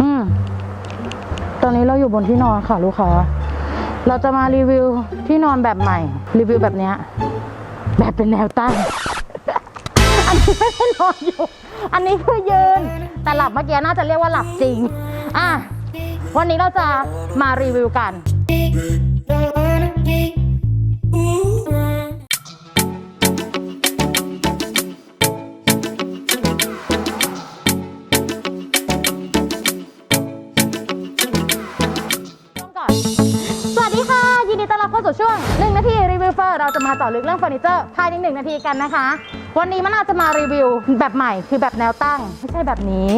อืมตอนนี้เราอยู่บนที่นอนค่ะ ลูกค้า เราจะมารีวิวที่นอนแบบใหม่ รีวิวแบบเนี้ย แบบเป็นแนวตั้ง อันนี้ไม่ได้นอนอยู่ อันนี้คือยืน แต่หลับเมื่อกี้น่าจะเรียกว่าหลับจริง อะ วันนี้เราจะมารีวิวกัน เข้าสู่ช่วง 1 นาทีรีวิวเฟอร์เราจะมาเจาะลึกเรื่องเฟอร์นิเจอร์ภายใน 1 นาทีกันนะคะ วันนี้มันอาจจะมารีวิวแบบใหม่คือแบบแนวตั้ง ไม่ใช่แบบนี้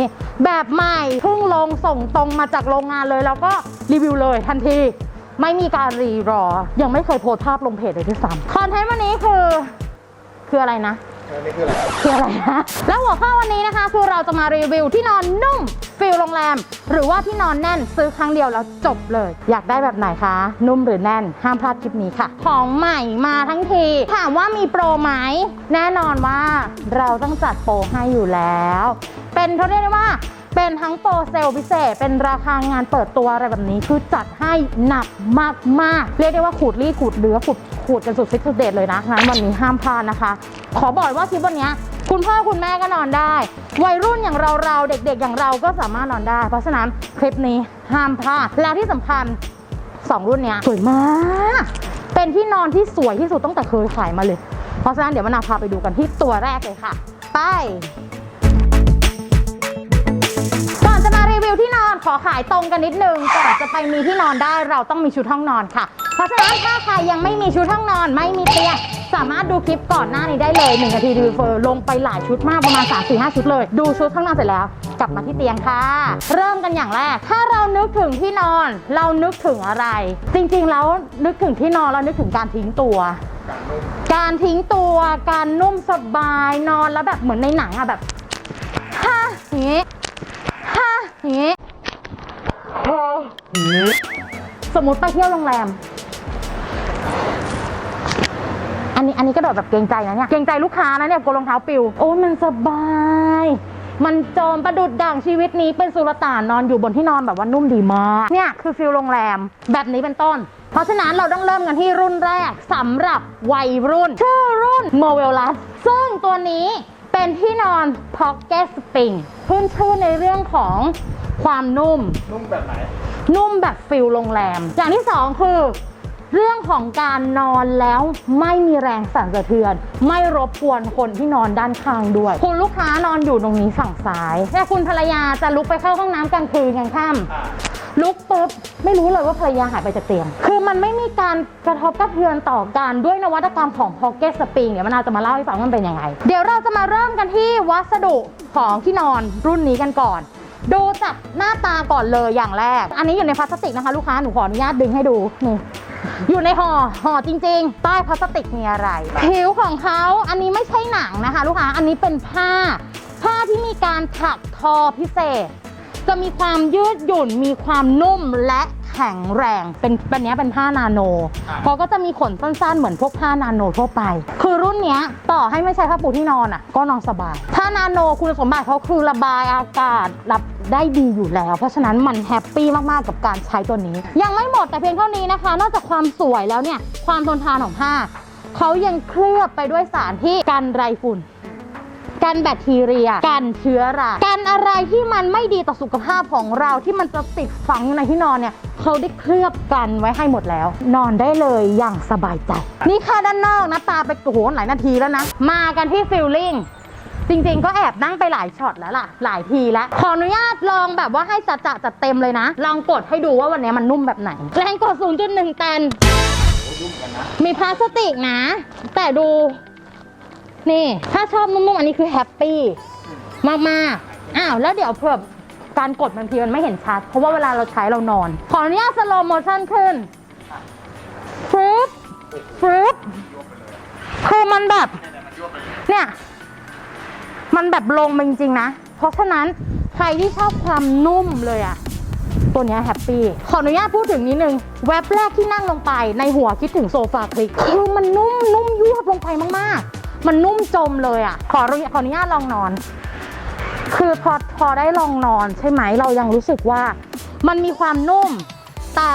แบบใหม่เพิ่งลงส่งตรงมาจากโรงงานเลยแล้วก็รีวิวเลยทันที ไม่มีการรีรอ ยังไม่เคยโพสภาพลงเพจเลยด้วยซ้ำคอนเทนต์วันนี้คือ คืออะไรนะ นี่คืออะไรคืออะไรนะแล้วหัวข้อวันนี้นะคะ คือเราจะมารีวิวที่นอนนุ่มฟิลโรงแรม หรือว่าที่นอนแน่นซื้อครั้งเดียวแล้วจบเลย อยากได้แบบไหนคะ นุ่มหรือแน่น ห้ามพลาดคลิปนี้ค่ะ ของใหม่มาทั้งที ถามว่ามีโปรไหมแน่นอนว่าเราต้องจัดโปรให้อยู่แล้ว เป็นเขาเรียกได้ว่าเป็นทั้งโปรเซลพิเศษ เป็นราคางานเปิดตัวอะไรแบบนี้ คือจัดให้หนักมากๆ เรียกได้ว่าขูดรีดขูดเนื้อขูดขูดกันสุดฟิตสุดเด็ดเลยนะงั้นวันนี้ห้ามพลาดนะคะ ขอบอกเลยว่าคลิปวันนี้คุณพ่อคุณแม่ก็นอนได้ วัยรุ่นอย่างเราเราเด็กๆ อย่างเราก็สามารถนอนได้ เพราะฉะนั้นคลิปนี้ห้ามพลาดแล้วที่สำคัญสองรุ่นนี้สวยมาก เป็นที่นอนที่สวยที่สุดตั้งแต่เคยขายมาเลย เพราะฉะนั้นเดี๋ยวมานาพาไปดูกันที่ตัวแรกเลยค่ะ ไป ที่นอนขอขายตรงกันนิดนึงก่อนจะไปมีที่นอนได้เราต้องมีชุดห้องนอนค่ะ เพราะฉะนั้นถ้าใครยังไม่มีชุดห้องนอนไม่มีเตียงสามารถดูคลิปก่อนหน้านี้ได้เลย1นาทีรีเฟอร์ลงไปหลายชุดมากประมาณ 3 4 5 ชุดเลย ดูชุดข้างนอกเสร็จแล้ว กลับมาที่เตียงค่ะ เริ่มกันอย่างแรก ถ้าเรานึกถึงที่นอน เรานึกถึงอะไร จริงๆแล้วนึกถึงที่นอนเรานึกถึงการทิ้งตัว การทิ้งตัวการนุ่มสบายนอนแล้วแบบเหมือนในหนังอะแบบฮ่าอย่างงี้ อย่างงี้สมมติไปเที่ยวโรงแรม อันนี้อันนี้ก็โดดแบบเกรงใจนะเนี่ย เกรงใจลูกค้านะเนี่ยกลัวรองเท้าปิว โอ้ยมันสบาย มันโจมประดุดดั่งชีวิตนี้เป็นสุลต่านนอนอยู่บนที่นอนแบบว่านุ่มดีมาก เนี่ยคือฟิลโรงแรมแบบนี้เป็นต้น เพราะฉะนั้นเราต้องเริ่มกันที่รุ่นแรกสำหรับวัยรุ่น ชื่อรุ่น m o v e l u s ซึ่งตัวนี้ เป็นที่นอน Pocket Spring ขึ้นชื่อในเรื่องของความนุ่ม นุ่มแบบไหน นุ่มแบบฟิลโรงแรม อย่างที่สองคือ เรื่องของการนอนแล้วไม่มีแรงสั่นสะเทือน ไม่รบกวนคนที่นอนด้านข้างด้วย คุณลูกค้านอนอยู่ตรงนี้ฝั่งซ้ายแต่คุณภรรยาจะลุกไปเข้าห้องน้ำกลางคืนกลางค่ำอ่า ลุกปุ๊บไม่รู้เลยว่าภรรยาหายไปจากเตียง คือมันไม่มีการกระทบกระเทือนต่อกันด้วยนวัตกรรมของ Pocket Spring เดี๋ยวมานาวจะมาเล่าให้ฟังว่ามันเป็นยังไง เดี๋ยวเราจะมาเริ่มกันที่วัสดุของที่นอนรุ่นนี้กันก่อนดูจากหน้าตาก่อนเลยอย่างแรก อันนี้อยู่ในพลาสติกนะคะ ลูกค้า หนูขออนุญาตดึงให้ดูนี่อยู่ในห่อห่อจริง ๆ ใต้พลาสติกมีอะไร ผิวของเขาอันนี้ไม่ใช่หนังนะคะ ลูกค้า อันนี้เป็นผ้า ผ้าที่มีการถักทอพิเศษ จะมีความยืดหยุ่น มีความนุ่มและแข็งแรง เป็นเป็นเนี้ยเป็นผ้านาโนอ่าเพราะก็จะมีขนสั้นๆ เหมือนพวกผ้านาโนทั่วไป คือรุ่นเนี้ยต่อให้ไม่ใช่ผ้าปูที่นอนอะ ก็นอนสบาย ผ้านาโนคุณสมบัติเขาคือระบายอากาศรับได้ดีอยู่แล้ว เพราะฉะนั้นมันแฮปปี้มากๆกับการใช้ตัวนี้ ยังไม่หมดแต่เพียงเท่านี้นะคะ นอกจากความสวยแล้วเนี่ยความทนทานของผ้าเขายังเคลือบไปด้วยสารที่กันไรฝุ่น กันแบคทีเรีย กันเชื้อรากันอะไรที่มันไม่ดีต่อสุขภาพของเราที่มันจะติดฝังอยู่ในที่นอนเนี่ยเขาได้เคลือบกันไว้ให้หมดแล้ว นอนได้เลยอย่างสบายใจ นี่ค่ะด้านนอกนะตาไปโอ้โหหลายนาทีแล้วนะ มากันที่ฟิลลิ่งจริงๆ ก็แอบนั่งไปหลายช็อตแล้วล่ะ หลายทีแล้ว ขออนุญาตลองแบบว่าให้จัดจะจัดเต็มเลยนะ ลองกดให้ดูว่าวันนี้มันนุ่มแบบไหน แรงกด 0.1 ตันโอ้นุ่มกันมีพลาสติกนะ แต่ดู นี่ ถ้าชอบนุ่มๆอันนี้คือแฮปปี้มากๆอ้าวแล้วเดี๋ยวเผื่อการกดบางทีมันไม่เห็นชัด เพราะว่าเวลาเราใช้เรานอน ขออนุญาตสโลโมชั่นขึ้นฟึบฟึบคือมันแบบ เนี่ย มันแบบลงมาจริงๆนะ เพราะฉะนั้นใครที่ชอบความนุ่มเลยอะตัวนี้แฮปปี้ ขออนุญาตพูดถึงนิดนึง แว็บแรกที่นั่งลงไปในหัวคิดถึงโซฟาคลิก คือมันนุ่มนุ่มยวบลงไปมากๆ มันนุ่มจมเลยอะขอขออนุญาตลองนอน คือพอพอได้ลองนอนใช่ไหมเรายังรู้สึกว่า มันมีความนุ่ม แต่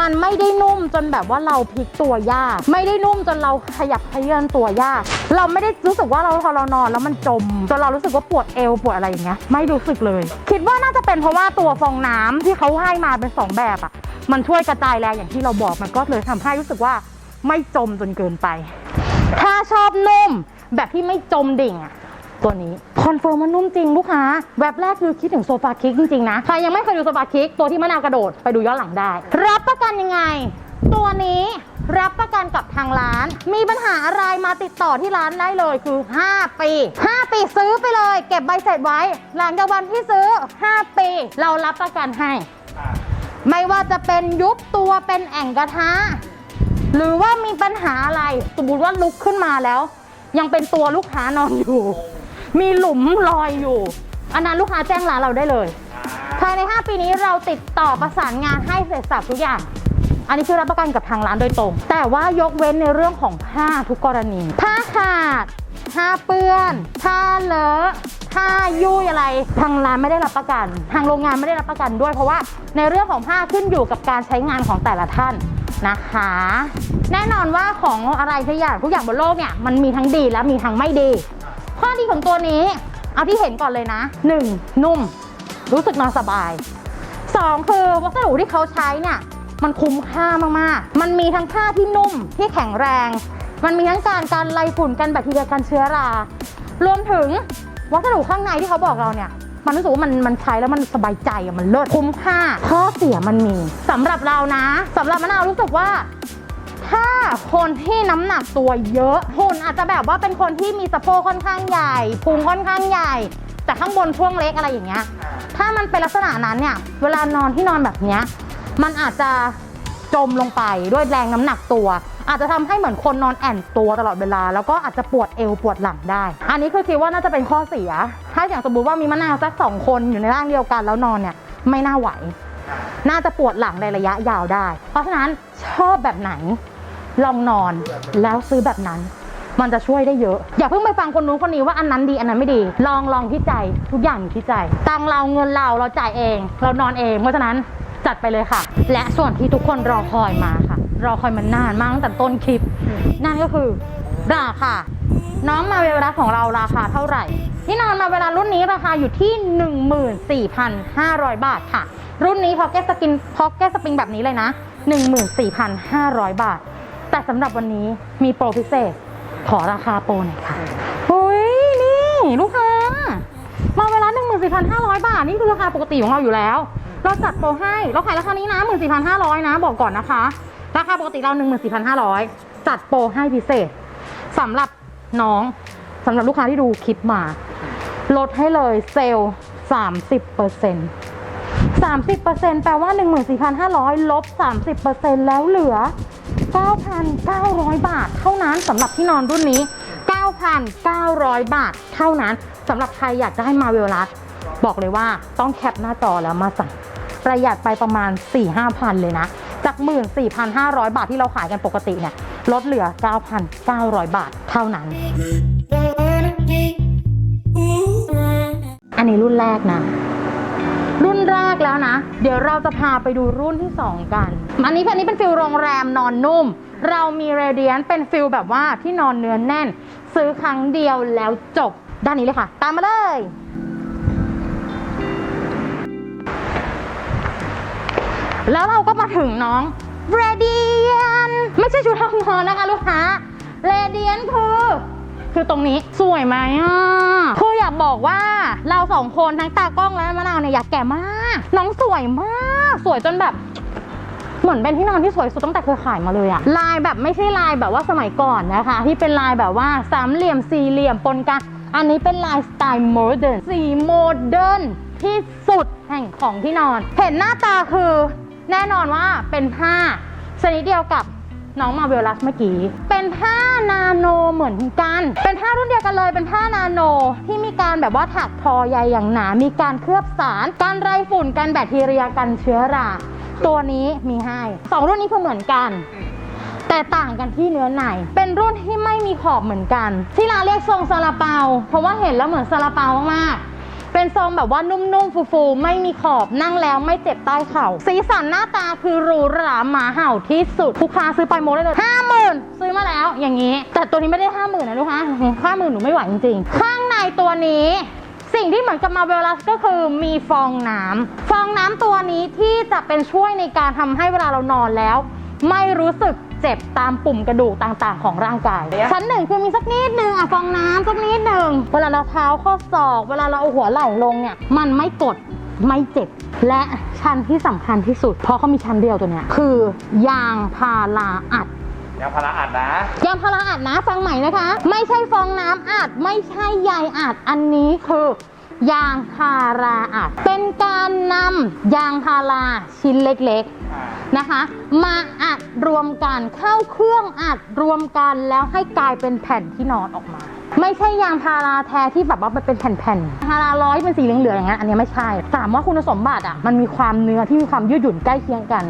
มันไม่ได้นุ่มจนแบบว่าเราพลิกตัวยาก ไม่ได้นุ่มจนเราขยับขยื่นตัวยาก เราไม่ได้รู้สึกว่าเราพอเรานอนแล้วมันจมจนเรารู้สึกว่าปวดเอวปวดอะไรอย่างเงี้ยไม่รู้สึกเลย คิดว่าน่าจะเป็นเพราะว่าตัวฟองน้ำที่เขาให้มาเป็นสองแบบอะมันช่วยกระจายแรงอย่างที่เราบอกมันก็เลยทำให้รู้สึกว่าไม่จมจนเกินไป ถ้าชอบนุ่มแบบที่ไม่จมดิ่งอะตัวนี้คอนเฟิร์มว่านุ่มจริงลูกค้าแวบแรกคือคิดถึงโซฟาคิกจริงๆนะ ใครยังไม่เคยดูโซฟาคิกตัวที่มะนาวกระโดดไปดูย้อนหลังได้ รับประกันยังไง ตัวนี้รับประกันกับทางร้าน มีปัญหาอะไรมาติดต่อที่ร้านได้เลยคือ 5 ปี 5 ปีซื้อไปเลย เก็บใบเสร็จไว้ หลังจากวันที่ซื้อ 5 ปี เรารับประกันให้ ไม่ว่าจะเป็นยุบตัวเป็นแอ่งกระทะ หรือว่ามีปัญหาอะไรสมมติว่าลุกขึ้นมาแล้ว ยังเป็นตัวลูกค้านอนอยู่ มีหลุมลอยอยู่อันนั้นลูกค้าแจ้งร้านเราได้เลยภายใน 5 ปีนี้เราติดต่อประสานงานให้เสร็จสับทุกอย่าง อันนี้คือรับประกันกับทางร้านโดยตรง แต่ว่ายกเว้นในเรื่องของผ้าทุกกรณี ผ้าขาดผ้าเปื้อนผ้าเลอะผ้ายุ่ยอะไร ทางร้านไม่ได้รับประกัน ทางโรงงานไม่ได้รับประกันด้วย เพราะว่าในเรื่องของผ้าขึ้นอยู่กับการใช้งานของแต่ละท่าน นะคะ แน่นอนว่าของอะไรทุกอย่างทุกอย่างบนโลกเนี่ยมันมีทั้งดีและมีทั้งไม่ดี ข้อดีของตัวนี้ เอาที่เห็นก่อนเลยนะ 1. นุ่ม รู้สึกนอนสบายสองคือวัสดุที่เขาใช้เนี่ยมันคุ้มค่ามากๆ มันมีทั้งผ้าที่นุ่มที่แข็งแรง มันมีทั้งการการไล่ฝุ่นกันแบคทีเรียกันเชื้อรา รวมถึงวัสดุข้างในที่เขาบอกเราเนี่ย มันรู้สึกว่ามันมันใช้แล้วมันสบายใจอะมันเลิศคุ้มค่าข้อเสียมันมีสำหรับเรานะสำหรับมะนาวรู้สึกว่าถ้าคนที่น้ำหนักตัวเยอะหุ่นอาจจะแบบว่าเป็นคนที่มีสะโพกค่อนข้างใหญ่พุงค่อนข้างใหญ่ แต่ข้างบนช่วงเล็กอะไรอย่างเงี้ย ถ้ามันเป็นลักษณะนั้นเนี่ย เวลานอนที่นอนแบบเนี้ย มันอาจจะ จมลงไปด้วยแรงน้ำหนักตัว อาจจะทำให้เหมือนคนนอนแอ่นตัวตลอดเวลา แล้วก็อาจจะปวดเอวปวดหลังได้ อันนี้คือคิดว่าน่าจะเป็นข้อเสีย ถ้าอย่างสมมติว่ามีมะนาวสักสองคนอยู่ในร่างเดียวกันแล้วนอนเนี่ยไม่น่าไหว น่าจะปวดหลังในระยะยาวได้ เพราะฉะนั้นชอบแบบไหนลองนอนแล้วซื้อแบบนั้นมันจะช่วยได้เยอะ อย่าเพิ่งไปฟังคนนู้นคนนี้ว่าอันนั้นดีอันนั้นไม่ดี ลองลองที่ใจทุกอย่างอยู่ที่ใจ ตังเราเงินเราเราจ่ายเอง เรานอนเองเพราะฉะนั้น จัดไปเลยค่ะ และส่วนที่ทุกคนรอคอยมาค่ะ รอคอยมานานมากตั้งแต่ต้นคลิป นั่นก็คือราคาน้องมาเวลาของเราราคาเท่าไหร่ที่นอนมาเวลารุ่นนี้ราคาอยู่ที่ 14,500 บาทค่ะ รุ่นนี้พอแก้สกินพอแก้สปริงแบบนี้เลยนะ 14,500 บาท แต่สำหรับวันนี้มีโปรพิเศษ ขอราคาโปรหน่อยค่ะเฮ้ยนี่ ลูกค้ามาเวลา 14,500 บาท นี่คือราคาปกติของเราอยู่แล้ว เราจัดโปรให้ เราขายราคานี้นะ 14,500 นะ บอกก่อนนะคะ ราคาปกติเรา 14,500 จัดโปรให้พิเศษสำหรับน้องสำหรับลูกค้าที่ดูคลิปมา ลดให้เลยเซลล์30เปอร์เซ็นต์30%แปลว่า 14,500 ลบ 30%แล้วเหลือ 9,900 บาทเท่านั้นสำหรับที่นอนรุ่นนี้ 9,900 บาทเท่านั้นสำหรับใครอยากได้มาเวลลัสบอกเลยว่าต้องแคปหน้าจอแล้วมาสั่ง ประหยัดไปประมาณ 4-5,000เลยนะ จาก 14,500 บาทที่เราขายกันปกติเนี่ยลดเหลือ 9,900 บาทเท่านั้น อันนี้รุ่นแรกนะรุ่นแรกแล้วนะ เดี๋ยวเราจะพาไปดูรุ่นที่ 2 กัน อันนี้อันนี้เป็นฟิลโรงแรมนอนนุ่ม เรามีเรเดียนเป็นฟิลแบบว่าที่นอนเนื้อแน่น ซื้อครั้งเดียวแล้วจบ ด้านนี้เลยค่ะ ตามมาเลย แล้วเราก็มาถึงน้องเรเดียนไม่ใช่ชุดห้องนอนนะคะลูกค้าเรเดียนคือคือตรงนี้สวยไหมอะคืออยากบอกว่าเราสองคนทั้งตากล้องและมะนาวเนี่ยอยากแก่มาก น้องสวยมาก สวยจนแบบ เหมือนเป็นที่นอนที่สวยสุดตั้งแต่เคยขายมาเลยอะลายแบบไม่ใช่ลายแบบว่าสมัยก่อนนะคะ ที่เป็นลายแบบว่าสามเหลี่ยมสี่เหลี่ยมปนกันอันนี้เป็นลายสไตล์โมเดิร์นสีโมเดิร์นที่สุดแห่งของที่นอน เห็นหน้าตาคือ แน่นอนว่าเป็นผ้าชนิดเดียวกับน้องมาเวลัสเมื่อกี้ เป็นผ้านาโนเหมือนกัน เป็นผ้ารุ่นเดียวกันเลย เป็นผ้านาโนที่มีการแบบว่าถักทอใยอย่างหนา มีการเคลือบสาร การไรฝุ่น กันแบคทีเรีย กันเชื้อรา ตัวนี้มีให้ สองรุ่นนี้คือเหมือนกัน แต่ต่างกันที่เนื้อใน เป็นรุ่นที่ไม่มีขอบเหมือนกัน ที่ร้านเรียกทรงซาลาเปา เพราะว่าเห็นแล้วเหมือนซาลาเปามากๆ เป็นทรงแบบว่านุ่มๆ ฟูๆ ไม่มีขอบนั่งแล้วไม่เจ็บใต้เข่า สีสันหน้าตาคือหรูหราหมาเห่าที่สุดลูกค้าซื้อไปโมได้เลยห้าหมื่นซื้อมาแล้วอย่างนี้ แต่ตัวนี้ไม่ได้ห้าหมื่นนะลูกค้าห้าหมื่นหนูไม่ไหวจริงๆ ข้างในตัวนี้สิ่งที่เหมือนกับมาเวลัสก็คือมีฟองน้ำฟองน้ำตัวนี้ที่จะเป็นช่วยในการทำให้เวลาเรานอนแล้ว ไม่รู้สึก เจ็บตามปุ่มกระดูกต่างๆ ของร่างกาย ชั้นหนึ่งคือมีสักนิดหนึ่งอะฟองน้ำสักนิดหนึ่งเวลาเราเท้าข้อศอกเวลาเราเอาหัวไหล่ลงเนี่ยมันไม่กดไม่เจ็บ และชั้นที่สำคัญที่สุด เพราะเขามีชั้นเดียวตัวเนี้ยคือยางพาราอัดยางพาราอัดนะยางพาราอัดนะฟังใหม่นะคะ ไม่ใช่ฟองน้ำอัด ไม่ใช่ใยอัดอันนี้คือ ยางพาราอัดเป็นการนำยางพาราชิ้นเล็กๆอ่านะคะ มาอัดรวมกันเข้าเครื่องอัดรวมกันแล้วให้กลายเป็นแผ่นที่นอนออกมา ไม่ใช่ยางพาราแท้ที่แบบว่ามันเป็นแผ่นๆพาราร้อยเป็นสีเหลืองๆอย่างนั้นอันนี้ไม่ใช่ถามว่าคุณสมบัติอะมันมีความเนื้อที่มีความยืดหยุ่นใกล้เคียงกัน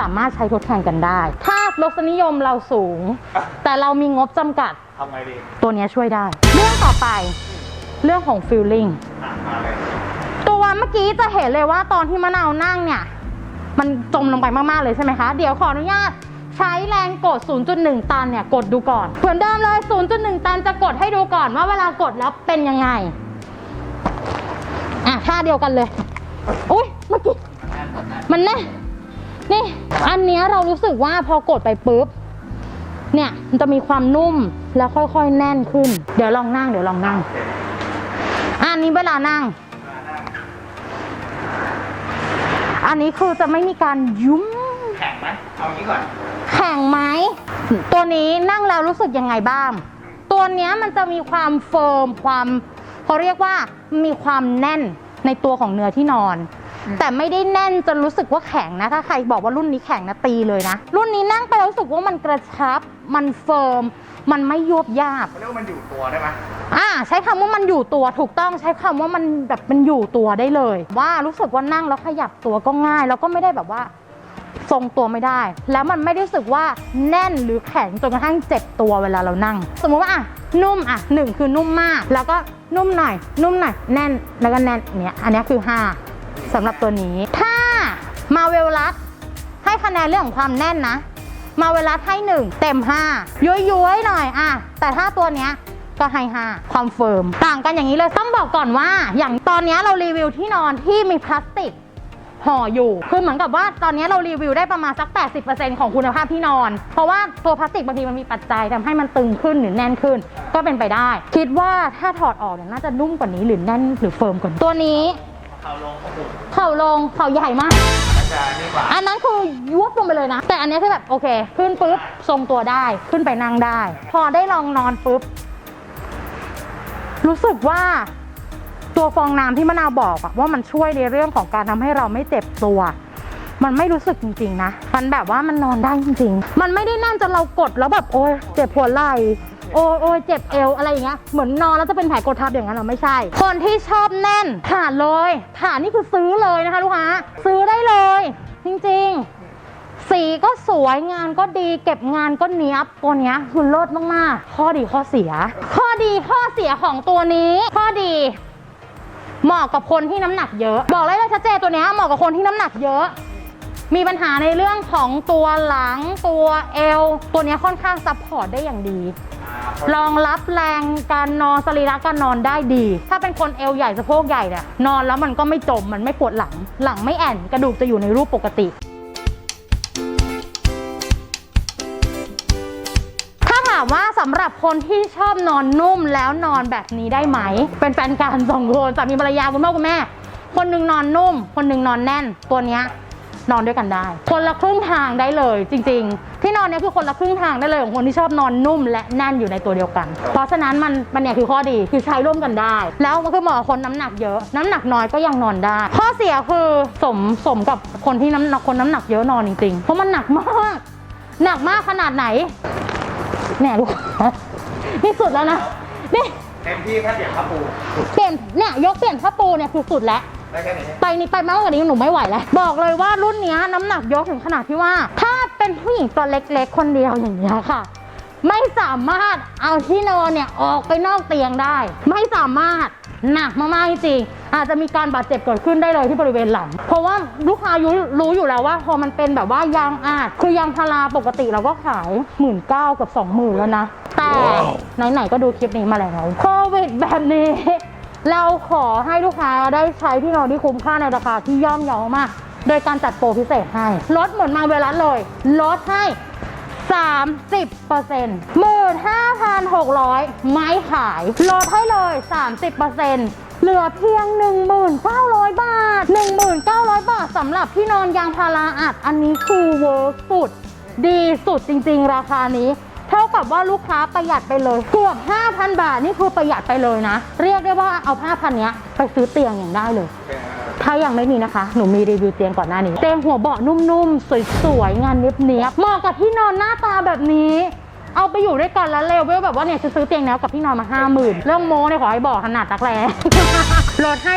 สามารถใช้ทดแทนกันได้ ถ้ารสนิยมเราสูง แต่เรามีงบจำกัดทำไงดีตัวเนี้ยช่วยได้ เรื่องต่อไปเรื่องของฟิลลิ่งอะมาเลย ตัวเมื่อกี้จะเห็นเลยว่าตอนที่มะนาวนั่งเนี่ย มันจมลงไปมากๆเลยใช่ไหมคะ เดี๋ยวขออนุญาตใช้แรงกด 0.1 ตันเนี่ยกดดูก่อน เหมือนเดิมเลย 0.1 ตันจะกดให้ดูก่อนว่าเวลากดแล้วเป็นยังไง อะท่าเดียวกันเลย อุ้ยเมื่อกี้มันแน่นี่ อันเนี้ยเรารู้สึกว่าพอกดไปปุ๊บ เนี่ย มันจะมีความนุ่มแล้วค่อยๆ แน่นขึ้น เดี๋ยวลองนั่ง เดี๋ยวลองนั่ง นนี้เวลานั่ง อันนี้คือจะไม่มีการยุ้มแข็งไหมเอางี้ก่อน แข็งไหม ตัวนี้นั่งแล้วรู้สึกยังไงบ้าง ตัวเนี้ยมันจะมีความเฟิร์มความเขาเรียกว่ามีความแน่นในตัวของเนื้อที่นอน แต่ไม่ได้แน่นจนรู้สึกว่าแข็งนะ ถ้าใครบอกว่ารุ่นนี้แข็งนะตีเลยนะ รุ่นนี้นั่งไปแล้วรู้สึกว่ามันกระชับ มันเฟิร์ม มันไม่ยวบยาบ เขาเรียกว่ามันอยู่ตัวได้ไหมอ่าใช้คำว่ามันอยู่ตัวถูกต้องใช้คำว่ามันแบบมันอยู่ตัวได้เลย ว่ารู้สึกว่านั่งแล้วขยับตัวก็ง่าย แล้วก็ไม่ได้แบบว่าทรงตัวไม่ได้ แล้วมันไม่ได้รู้สึกว่าแน่นหรือแข็งจนกระทั่งเจ็บตัวเวลาเรานั่ง สมมติว่าอะนุ่มอะหนึ่งคือนุ่มมาก แล้วก็นุ่มหน่อย นุ่มหน่อยแน่นแล้วก็แน่นเนี้ยอันเนี้ยคือห้าสำหรับตัวนี้ ถ้ามาเวลลัสให้คะแนนเรื่องของความแน่นนะ มาเวลาให้หนึ่งเต็มห้าย้อยๆหน่อยอะแต่ถ้าตัวเนี้ยก็ให้ห้าความเฟิร์มต่างกันอย่างนี้เลยต้องบอกก่อนว่า อย่างตอนเนี้ยเรารีวิวที่นอนที่มีพลาสติกห่ออยู่ คือเหมือนกับว่าตอนนี้เรารีวิวได้ประมาณสัก 80%ของคุณภาพที่นอน เพราะว่าตัวพลาสติกบางทีมันมีปัจจัยทำให้มันตึงขึ้นหรือแน่นขึ้น ก็เป็นไปได้ คิดว่าถ้าถอดออกเนี่ยน่าจะนุ่มกว่านี้หรือแน่นหรือเฟิร์มกว่านี้ตัวนี้เอาลงโอ้โหเข่าลง เข่าใหญ่มากมัน จะนี่กว่าอันนั้นคือยุบลงไปเลยนะ แต่อันนี้คือแบบโอเค ขึ้นปุ๊บทรงตัวได้ขึ้นไปนั่งได้ พอได้ลองนอนปุ๊บ รู้สึกว่าตัวฟองน้ำที่มะนาวบอกอะว่ามันช่วยในเรื่องของการทำให้เราไม่เจ็บตัว มันไม่รู้สึกจริงๆนะ มันแบบว่ามันนอนได้จริงๆ มันไม่ได้แน่นจนเรากดแล้วแบบโอ้ยเจ็บหัวไหล่ โอ้ยโอ้เจ็บเอวอะไรอย่างเงี้ยเหมือนนอนแล้วจะเป็นแผลกดทับอย่างนั้นเหรอไม่ใช่ คนที่ชอบแน่นฐานเลยฐานนี่คือซื้อเลยนะคะลูกค้าซื้อได้เลย จริงๆ สีก็สวยงานก็ดีเก็บงานก็เนี้ยบตัวเนี้ยคือเลิศมากๆ ข้อดีข้อเสีย ข้อดีข้อเสียของตัวนี้ ข้อดีเหมาะกับคนที่น้ำหนักเยอะ บอกเลยเลยชัดเจนตัวเนี้ยเหมาะกับคนที่น้ำหนักเยอะ มีปัญหาในเรื่องของตัวหลังตัวเอว ตัวเนี้ยค่อนข้างซัพพอร์ตได้อย่างดีอ่ารองรับแรงการนอนสรีระการนอนได้ดี ถ้าเป็นคนเอวใหญ่สะโพกใหญ่เนี่ยนอนแล้วมันก็ไม่จมมันไม่ปวดหลัง หลังไม่แอนกระดูกจะอยู่ในรูปปกติถ้าถามว่าสำหรับคนที่ชอบนอนนุ่มแล้วนอนแบบนี้ได้ไหม เป็นแฟนกันสองคนสามีภรรยาคุณพ่อคุณแม่ คนหนึ่งนอนนุ่ม คนหนึ่งนอนแน่นตัวเนี้ย นอนด้วยกันได้ คนละครึ่งทางได้เลยจริง ๆ ที่นอนเนี้ยคือคนละครึ่งทางได้เลยของคนที่ชอบนอนนุ่มและแน่นอยู่ในตัวเดียวกัน เพราะฉะนั้นมันมันเนี่ยคือข้อดีคือใช้ร่วมกันได้ แล้วมันคือเหมาะกับคนน้ำหนักเยอะ น้ำหนักน้อยก็ยังนอนได้ ข้อเสียคือสมสมกับคนที่น้ำหนักคนน้ำหนักเยอะนอนจริงๆเพราะมันหนักมากหนักมากขนาดไหนเนี่ยลูกนี่สุดแล้วนะนี่เต็มที่แค่เสียงข้าปูเปลี่ยนเนี่ยยกเปลี่ยนผ้าปูเนี่ยคือสุดแล้ว ได้แค่นี้ไปนี้ไปมากกว่านี้หนูไม่ไหวแล้ว บอกเลยว่ารุ่นเนี้ยน้ำหนักยกถึงขนาดที่ว่า ถ้าเป็นผู้หญิงตัวเล็กๆ คนเดียวอย่างเงี้ยค่ะ ไม่สามารถเอาที่นอนเนี่ยออกไปนอกเตียงได้ ไม่สามารถหนักมากๆจริงๆอาจจะมีการบาดเจ็บเกิดขึ้นได้เลยที่บริเวณหลัง เพราะว่าลูกค้ารู้รู้อยู่แล้วว่า พอมันเป็นแบบว่ายางอาด คือยางพาราปกติเราก็ขายหมื่นเก้ากับสองหมื่นแล้วนะ แต่ ไหนๆก็ดูคลิปนี้มาแล้วโควิดแบบนี้ เราขอให้ลูกค้าได้ใช้ที่นอนที่คุ้มค่าในราคาที่ย่อมเยาวมาก โดยการจัดโปรพิเศษให้ ลดหมือนมาเวลาเลย ลดให้ 30เปอร์เซ็นต์หมื่นห้าพันหกร้อยไม่ขาย ลดให้เลย 30เปอร์เซ็นต์เหลือเพียง 1,900 บาท 1,900 บาทสำหรับที่นอนยางพาราอัด อันนี้คือเวิร์กสุด ดีสุดจริง ๆ ราคานี้ เท่ากับว่าลูกค้าประหยัดไปเลยเกือบ5,000 บาทนี่คือประหยัดไปเลยนะ เรียกได้ว่าเอา5,000เนี้ยไปซื้อเตียงอย่างได้เลย ถ้ายังไม่มีนะคะ หนูมีรีวิวเตียงก่อนหน้านี้ เตียงหัวเบาะนุ่มๆ สวยๆ งานเนียบๆเหมาะกับที่นอนหน้าตาแบบนี้เอาไปอยู่ด้วยกันแล้วเลเวลแบบว่าเนี่ยจะซื้อเตียงแนวกับที่นอนมา5 0,000เรื่องโมเนี่ยขอให้บอกขนาดตักแร้ลดให้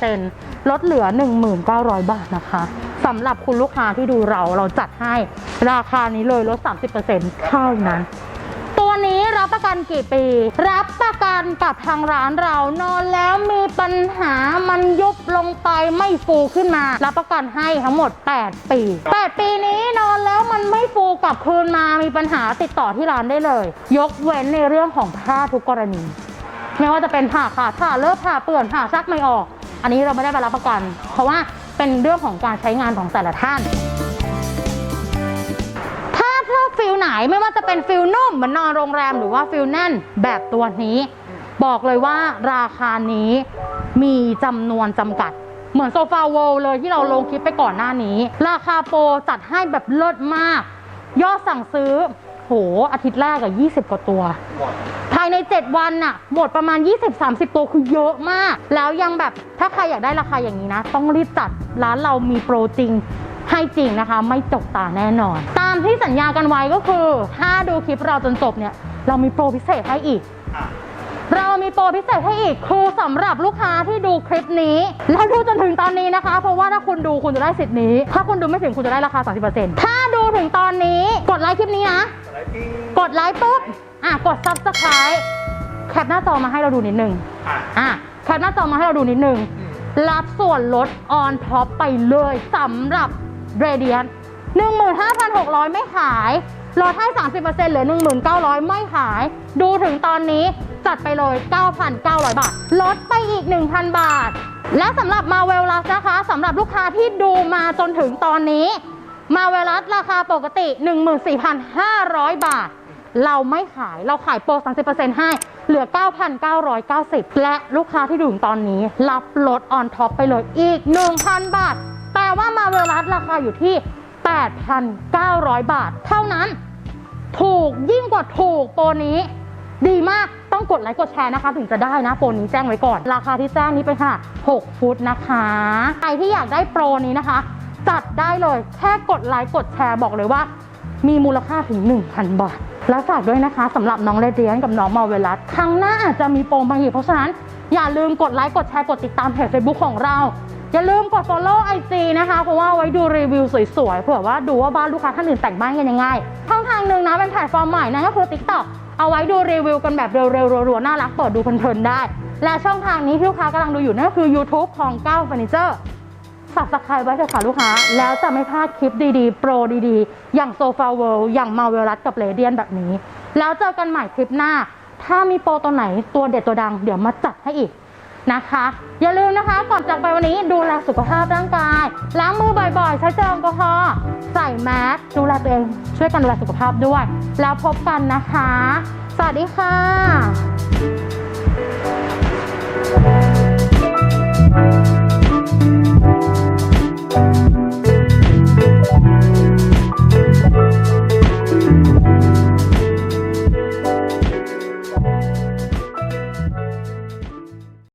30%ลดเหลือ1,900บาทนะคะ สำหรับคุณลูกค้าที่ดูเราเราจัดให้ราคานี้เลยลด 30%เท่านั้นตัวนี้รับประกันกี่ปี รับประกันกับทางร้านเรานอนแล้วมีปัญหามันยุบลงไปไม่ฟูขึ้นมา รับประกันให้ทั้งหมด 8 ปี 8 ปีนี้นอนแล้วมันไม่ฟูกลับคืนมามีปัญหาติดต่อที่ร้านได้เลย ยกเว้นในเรื่องของผ้าทุกกรณีไม่ว่าจะเป็นผ่าขาดผ่าเลิกผ่าเปื่อนผ่าซักไม่ออก อันนี้เราไม่ได้ไปรับประกัน เพราะว่า เป็นเรื่องของการใช้งานของแต่ละท่าน ถ้าชอบฟิลไหนไม่ว่าจะเป็นฟิลนุ่มเหมือนนอนโรงแรมหรือว่าฟิลแน่นแบบตัวนี้ บอกเลยว่าราคานี้มีจำนวนจำกัดเหมือนโซฟาโวลเลยที่เราลงคลิปไปก่อนหน้านี้ ราคาโปรจัดให้แบบเลิศมาก ยอดสั่งซื้อ หอาทิตย์แรกอะ20 กว่าตัวหมดภายใน 7 วันน่ะ หมดประมาณ 20-30 ตัวคือเยอะมาก แล้วยังแบบถ้าใครอยากได้ราคาอย่างนี้นะ ต้องรีบจัดร้านเรามีโปรจริงให้จริงนะคะ ไม่จกตาแน่นอน ตามที่สัญญากันไว้ก็คือ ถ้าดูคลิปเราจนจบเนี่ย เรามีโปรพิเศษให้อีกอะ เรามีโปรพิเศษให้อีกคือสำหรับลูกค้าที่ดูคลิปนี้ แล้วดูจนถึงตอนนี้นะคะ เพราะว่าถ้าคุณดูคุณจะได้สิทธิ์นี้ ถ้าคุณดูไม่ถึงคุณจะได้ราคา 30%ถ้าดูถึงตอนนี้กดไลค์คลิปนี้นะ กดไลค์ปุ๊บอะกด subscribe แคปหน้าจอมาให้เราดูนิดนึงอะแคปหน้าจอมาให้เราดูนิดนึงรับส่วนลด on top ไปเลยสำหรับ Radiant 15,600 ไม่ขายลดให้ 30%เหลือ 1,900 ไม่ขาย ดูถึงตอนนี้ จัดไปเลย 9,900 บาท ลดไปอีก 1,000 บาท และสำหรับมาเวลลัสนะคะสำหรับลูกค้าที่ดูมาจนถึงตอนนี้ มาเวลัสราคาปกติ 14,500 บาท เราไม่ขายเราขายโปร 30%ให้ เหลือ 9,990 และลูกค้าที่ดูถึงตอนนี้ รับลดออนท็อปไปเลยอีก 1,000 บาทแปลว่ามาเวลัสราคาอยู่ที่ 8,900 บาท เท่านั้น ถูกยิ่งกว่าถูกโปรนี้ ดีมากต้องกดไลค์กดแชร์นะคะ ถึงจะได้นะโปรนี้แจ้งไว้ก่อน ราคาที่แจ้งนี้เป็นขนาด 6 ฟุตนะคะใครที่อยากได้โปรนี้นะคะ จัดได้เลยแค่กดไลค์กดแชร์บอกเลยว่า มีมูลค่าถึง 1,000 บาท และฝากด้วยนะคะสำหรับน้องเรเดียนกับน้องมาเวลัสครั้งหน้าอาจจะมีโปรมางอีกเพราะฉะนั้น อย่าลืมกดไลค์กดแชร์กดติดตามเพจ Facebook ของเราอย่าลืมกด follow IG นะคะ เพราะว่าไว้ดูรีวิวสวยๆ เผื่อว่าดูว่าบ้านลูกค้าท่านอื่นแต่งบ้านกันยังไงช่องทางหนึ่งนะเป็นแพลตฟอร์มใหม่นั่นก็คือ TikTok เอาไว้ดูรีวิวกันแบบเร็วๆรัวๆน่ารักเปิดดูเพลินๆได้ และช่องทางนี้ที่ลูกค้ากำลังดูอยู่นั่นก็คือ YouTube ของก้าเฟอร์นิเจอร์สับสกายไว้เถอะค่ะลูกค้า แล้วจะไม่พลาดคลิปดีๆ โปรดีๆ อย่างโซฟาเวิลด์อย่างมาเวลัสกับเรเดียนแบบนี้ แล้วเจอกันใหม่คลิปหน้า ถ้ามีโปรตัวไหนตัวเด็ดตัวดัง เดี๋ยวมาจัดให้อีก นะคะ อย่าลืมนะคะก่อนจากไปวันนี้ดูแลสุขภาพร่างกาย ล้างมือบ่อยๆ ใช้เจลแอลกอฮอล์ใส่แมสดูแลตัวเอง ช่วยกันดูแลสุขภาพด้วย แล้วพบกันนะคะ สวัสดีค่ะ